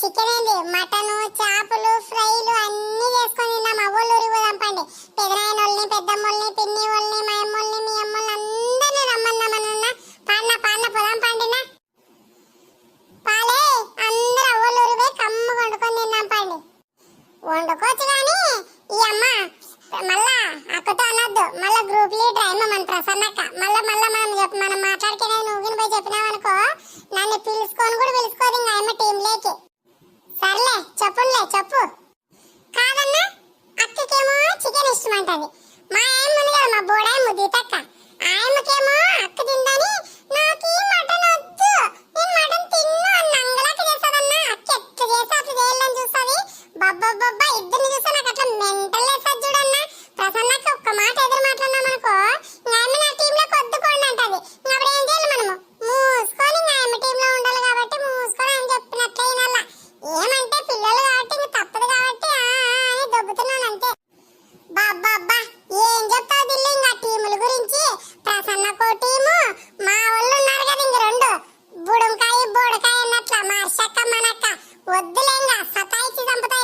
Chicken ఏంది? Mutton చేపలు ఫ్రైలు అన్ని చేసుకొని తిందాం. అవ్వలు ఊరికి పోదాం పెదనాయన వాళ్ళని పెద్దమ్మల్ని పిన్ని వాళ్ళని మా అమ్మల్ని మీ అమ్మల్ని అందరినీ రమ్మన్నామన్న పాడిన పాడిన పొలం పండినా. పాలే అందరూ అవ్వలు ఊరికి పోయి కమ్మ వండుకొని తిందాం పండి. వండుకోవచ్చు కానీ ఈ అమ్మ మళ్ళా అక్కతో అనొద్దు. మళ్ళా గ్రూప్ లీడర్ అమ్మ మన ప్రసన్నక్క. మళ్ళా మళ్ళా మనం చెప్ప మనం మాట్లాడుకునే నువ్వు పోయి చెప్పినావనుకో. నన్ను పిలుచుకొని కూడా పిలుచుకోదు ఇంకా ఆయమ్మ టీంలోకి సర్లే చెప్పులే చెప్పు. కాదన్నా అక్కకేమో చికెన్ ఇష్టం అంటది. మా ఆయమ్మ ఉంది కదా మా బోడాయి ముదితక్క ఆయమ్మకేమో అక్క తిందని నాకు ఈ మటన్ వద్దు. నేను మటన్ తిన్ను అన్న అంగలాక చేస్తాదన్నా. అక్క ఎట్ట చేస్తే అట్లా చేయాలని చూస్తుంది. బబ్బబ్బబ్బా ఇద్దరిని చూస్తే నాకు అట్లా మెంటల్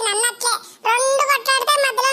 నన్నట్లే రెండు కొట్లాడితే మధ్యలో